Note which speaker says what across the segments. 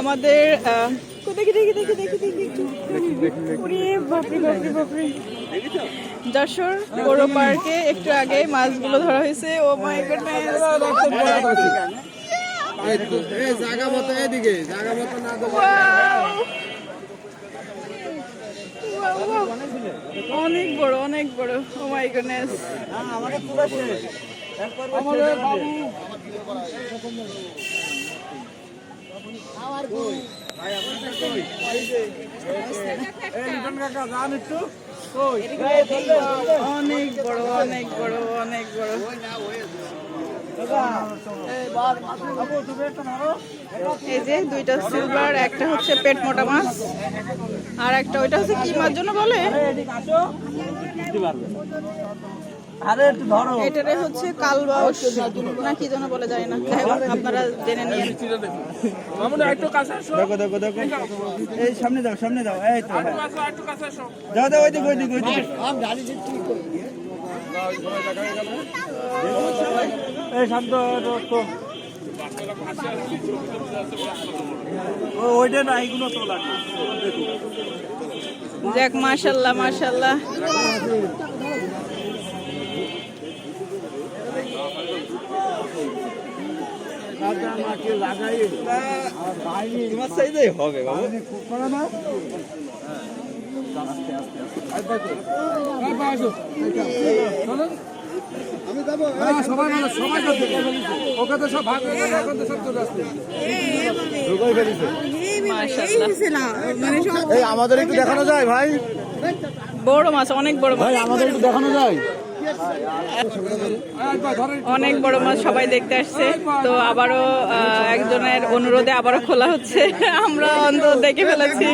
Speaker 1: আমাদের দেখি দেখি দেখি দেখি দেখি বাপরে বাপরে বাপরে যশোর বড় পার্কে একটু আগে মাছগুলো ধরা হয়েছে। ও মাই গডনেস
Speaker 2: জায়গা মতো এদিকে জায়গা মতো না
Speaker 1: অনেক বড় অনেক বড়। ও মাই গডনেস
Speaker 2: আমাদের বাবু।
Speaker 1: অনেক বড় অনেক বড় অনেক বড় এই যে দুইটা সিলভার একটা হচ্ছে পেট মোটা মাছ আর একটা ওইটা হচ্ছে কি মাছ জন্য বলে এটারে হচ্ছে কালবাউস না কি যেন বলে যায় না। আপনারা জেনে নিন।
Speaker 2: দেখো দেখো দেখো। এই সামনে দাও সামনে দাও। এই তো। যাও দাও ওইদিকে ওইদিকে ওইদিকে এই শান্ত ও ওইটা না এইগুলো তো লাগে
Speaker 1: যাক মাশাল্লাহ মাশাল্লাহ।
Speaker 2: হবে বাবু সবাই মানে সবাই ওকে তো সব ভাগ এখন তো সব চলে এই আমাদের একটু দেখানো যায় ভাই
Speaker 1: বড় মাছ অনেক বড়
Speaker 2: ভাই আমাদের একটু দেখানো যায়
Speaker 1: অনেক বড় মাছ সবাই দেখতে আসছে। তো আবারও একজনের অনুরোধে আবারও খোলা হচ্ছে। আমরা অন্তর দেখে ফেলেছি।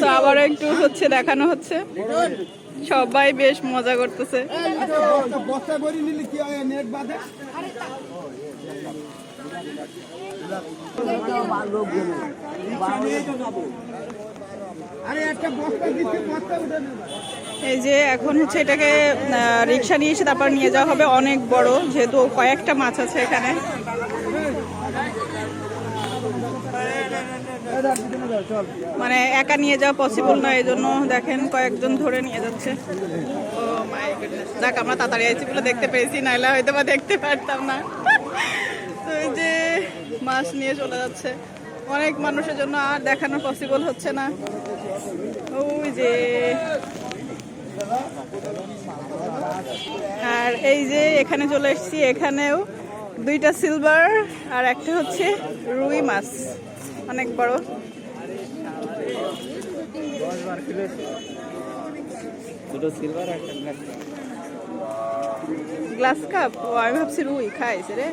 Speaker 1: তো আবারও একটু হচ্ছে, দেখানো হচ্ছে। সবাই বেশ মজা করতেছে। এই যে এখন হচ্ছে এটাকে রিক্সা নিয়ে এসে তারপর নিয়ে যাওয়া হবে। অনেক বড়, যেহেতু কয়েকটা মাছ আছে এখানে। মানে একা নিয়ে যাওয়া পসিবল না এই জন্য দেখেন কয়েকজন ধরে নিয়ে যাচ্ছে। মাই যাক, আমরা তাড়াতাড়ি আইছি বলে দেখতে পেয়েছি নাইলে হয়তো বা দেখতে পারতাম না। মাছ নিয়ে চলে যাচ্ছে। অনেক মানুষের জন্য আর দেখানো পসিবল হচ্ছে না। ওই যে। আর এই যে এখানে চলে এসেছি এখানেও দুইটা সিলভার আর একটা হচ্ছে রুই মাছ। অনেক বড়।
Speaker 2: দুটো সিলভার একটা
Speaker 1: গ্লাস কাপ? ও আমি ভাবছি রুই খাইছে রে।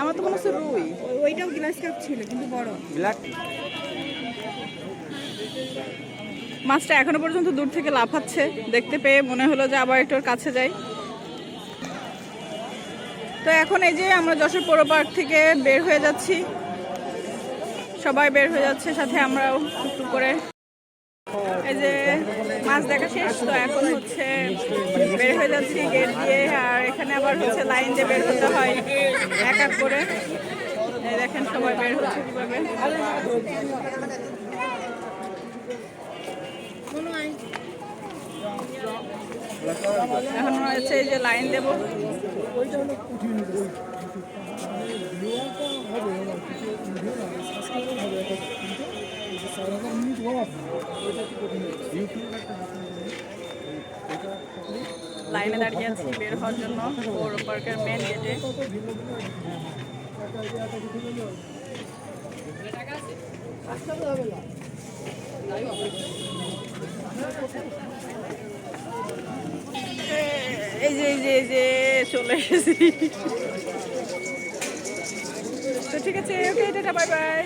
Speaker 1: আমার তো মনে হচ্ছে রুই।
Speaker 3: ওইটাও গ্লাস কাপ ছিল কিন্তু বড়।
Speaker 2: ব্ল্যাক
Speaker 1: মাছটা এখনও পর্যন্ত দূর থেকে লাফাচ্ছে। দেখতে পেয়ে মনে হলো যে আবার একটু কাছে যাই। তো এখন এই যে আমরা যশোর পৌর পার্ক থেকে বের হয়ে যাচ্ছি। সবাই বের হয়ে যাচ্ছে সাথে আমরাও একটু করে। এই যে মাছ দেখা শেষ, তো এখন হচ্ছে বের হয়ে যাচ্ছি গেট দিয়ে, আর এখানে আবার হচ্ছে লাইন দিয়ে বের হতে হয় এক এক করে। দেখেন সবাই বের হচ্ছে কীভাবে। এখন এই যে লাইন দেব। লাইনে দাঁড়িয়ে আছি, বের হওয়ার জন্য পৌর পার্কের মেন গেটে এই যে এই যে এই যে, চলে এসেছি। তো ঠিক আছে ওকে বাই বাই